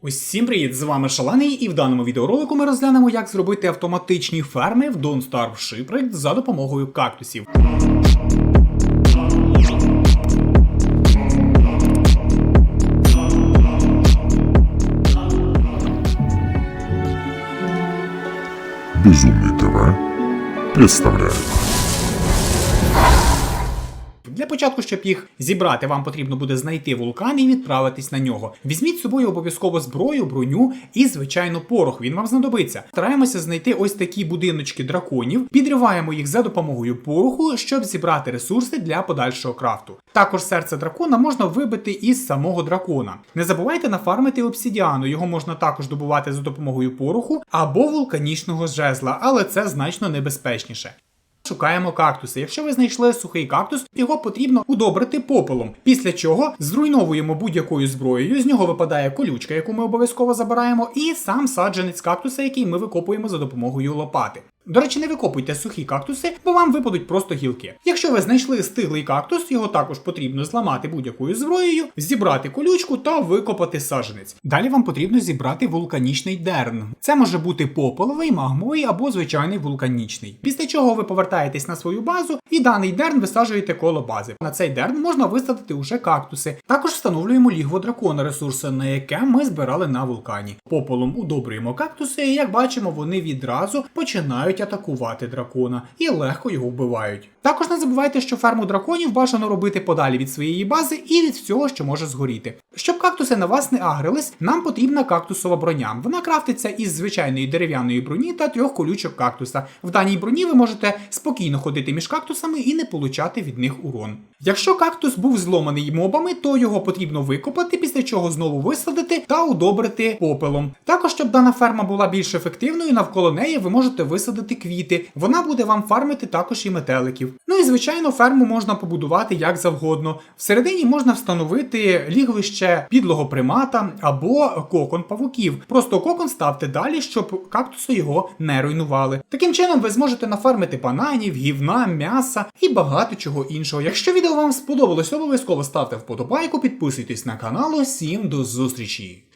Усім привіт! З вами Шалений, і в даному відеоролику ми розглянемо, як зробити автоматичні ферми в Don't Starve Shipwrecked за допомогою кактусів. Безумный ТВ представляет. Для початку, щоб їх зібрати, вам потрібно буде знайти вулкан і відправитись на нього. Візьміть з собою обов'язково зброю, броню і, звичайно, порох. Він вам знадобиться. Стараємося знайти ось такі будиночки драконів, підриваємо їх за допомогою пороху, щоб зібрати ресурси для подальшого крафту. Також серце дракона можна вибити із самого дракона. Не забувайте нафармити обсідіану, його можна також добувати за допомогою пороху або вулканічного жезла, але це значно небезпечніше. Шукаємо кактуси. Якщо ви знайшли сухий кактус, його потрібно удобрити попелом. Після чого зруйновуємо будь-якою зброєю. З нього випадає колючка, яку ми обов'язково забираємо, і сам саджанець кактуса, який ми викопуємо за допомогою лопати. До речі, не викопуйте сухі кактуси, бо вам випадуть просто гілки. Якщо ви знайшли стиглий кактус, його також потрібно зламати будь-якою зброєю, зібрати колючку та викопати саджанець. Далі вам потрібно зібрати вулканічний дерн. Це може бути попеловий, магмовий або звичайний вулканічний. Після чого ви повертаєтесь на свою базу і даний дерн висаджуєте коло бази. На цей дерн можна висадити уже кактуси. Також встановлюємо лігво дракона, ресурси, на яке ми збирали на вулкані. Попелом удобрюємо кактуси, і як бачимо, вони відразу починають атакувати дракона і легко його вбивають. Також не забувайте, що ферму драконів бажано робити подалі від своєї бази і від всього, що може згоріти. Щоб кактуси на вас не агрились, нам потрібна кактусова броня. Вона крафтиться із звичайної дерев'яної броні та трьох колючок кактуса. В даній броні ви можете спокійно ходити між кактусами і не получати від них урон. Якщо кактус був зломаний мобами, то його потрібно викопати, після чого знову висадити та удобрити попелом. Також, щоб дана ферма була більш ефективною, навколо неї ви можете висадити квіти. Вона буде вам фармити також і метеликів. Ну і звичайно, ферму можна побудувати як завгодно. Всередині можна встановити лігвище підлого примата або кокон павуків. Просто кокон ставте далі, щоб кактуси його не руйнували. Таким чином ви зможете нафармити бананів, гівна, м'яса і багато чого іншого. Якщо відео вам сподобалось, обов'язково ставте вподобайку, підписуйтесь на канал. Усім до зустрічі!